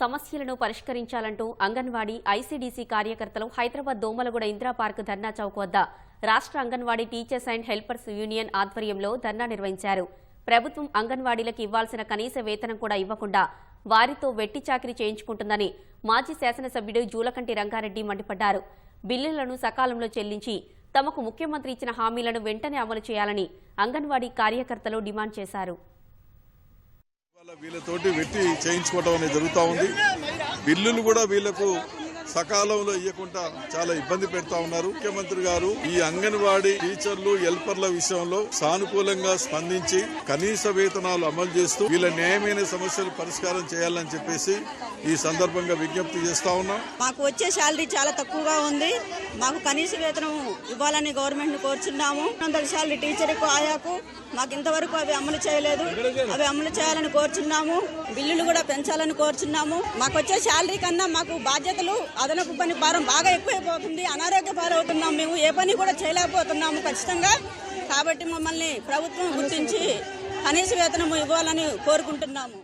సమస్యలను పరిష్కరించాలంటూ అంగన్వాడీ ఐసీడీసీ కార్యకర్తలు హైదరాబాద్ దోమలగూడ ఇందిరా పార్క్ ధర్నా చౌక్ వద్ద రాష్ట్ర anganwadi teachers and helpers union ఆధ్వర్యంలో ధర్నా నిర్వహించారు. ప్రభుత్వం అంగన్వాడీలకు ఇవ్వాల్సిన కనీస వేతనం కూడా ఇవ్వకుండా వారితో వెట్టి చాకిరీ చేయించుకుంటుందని మాజీ శాసనసభ్యుడు జూలకంటి రంగారెడ్డి మండిపడ్డారు. బిల్లులను సకాలంలో చెల్లించి తమకు ముఖ్యమంత్రి ఇచ్చిన హామీలను వెంటనే అమలు చేయాలని అంగన్వాడీ కార్యకర్తలు డిమాండ్ చేశారు. వీళ్ళతోటి వెట్టి చేయించుకోవడం అనేది జరుగుతూ ఉంది. బిల్లులు కూడా వీళ్ళకు సకాలంలో ఇవ్వకుండా చాలా ఇబ్బంది పెడతా ఉన్నారు. ముఖ్యమంత్రి గారు ఈ అంగన్వాడీ టీచర్లు హెల్పర్ల విషయంలో సానుకూలంగా స్పందించి కనీస వేతనాలు అమలు చేస్తూ వీళ్ళ న్యాయమైన సమస్యలు పరిష్కారం చేయాలని చెప్పేసి ఈ సందర్భంగా విజ్ఞప్తి చేస్తా ఉన్నాం. మాకు వచ్చే శాలరీ చాలా తక్కువగా ఉంది. మాకు కనీస వేతనం ఇవ్వాలని గవర్నమెంట్ కోరుచున్నాము. వందల శాలరీ టీచర్కు ఆయాకు మాకు ఇంతవరకు అవి అమలు చేయలేదు. అవి అమలు చేయాలని కోరుచున్నాము. బిల్లులు కూడా పెంచాలని కోరుచున్నాము. మాకు వచ్చే శాలరీ కన్నా మాకు బాధ్యతలు అదనపు పని భారం బాగా ఎక్కువైపోతుంది. అనారోగ్య పాలవుతున్నాం మేము ఏ పని కూడా చేయలేకపోతున్నాము ఖచ్చితంగా. కాబట్టి మమ్మల్ని ప్రభుత్వం గుర్తించి కనీస వేతనము ఇవ్వాలని కోరుకుంటున్నాము.